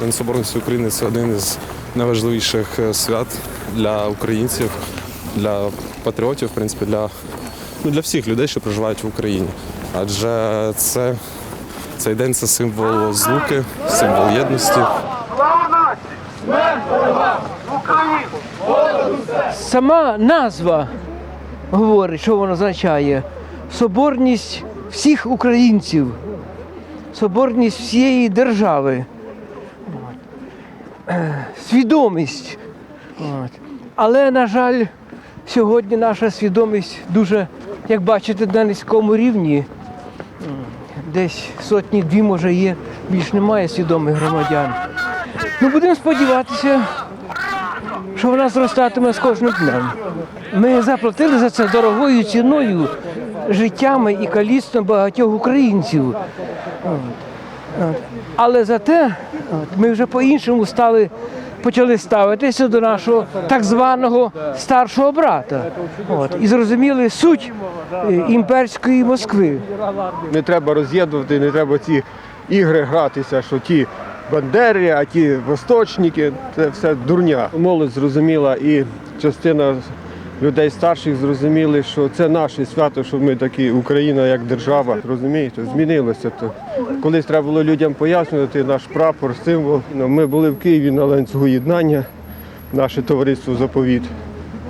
День Соборності України це один із найважливіших е, свят для українців, для патріотів, в принципі, для ну, для всіх людей, що проживають в Україні. Адже це, цей день це символ злуки, символ єдності. Слава нації! Сама назва говорить, що воно означає. Соборність всіх українців, соборність всієї держави, свідомість. Але, на жаль, сьогодні наша свідомість дуже, як бачите, на низькому рівні. Десь сотні дві, може, є, більш немає свідомих громадян. Ну, будемо сподіватися, що вона зростатиме з кожним днем. Ми заплатили за це дорогою ціною життями і каліцтвом багатьох українців. Але зате ми вже по-іншому стали, почали ставитися до нашого так званого старшого брата. От. І зрозуміли суть е, імперської Москви. Не треба роз'єднувати, не треба ці ігри гратися, що ті бандери, а ті восточники це все дурня. Молодь зрозуміла і частина людей старших зрозуміли, що це наше свято, що ми такі Україна як держава. Розумієте, змінилося то. Колись треба було людям пояснювати наш прапор, символ. Ну, Ми були в Києві на ланцюгу єднання, наше товариство заповіт.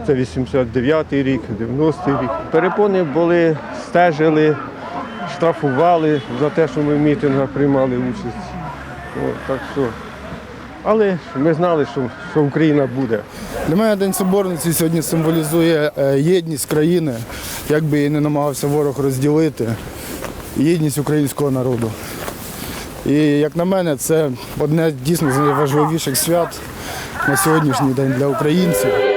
Це 89-й рік, 90-й рік. Перепони були, стежили, штрафували за те, що ми в мітингах приймали участь. От, так що. Але ми знали, що, що Україна буде. Для мене День Соборності сьогодні символізує е, єдність країни, як би її не намагався ворог розділити, єдність українського народу. І як на мене, це одне дійсно з найважливіших свят на сьогоднішній день для українців.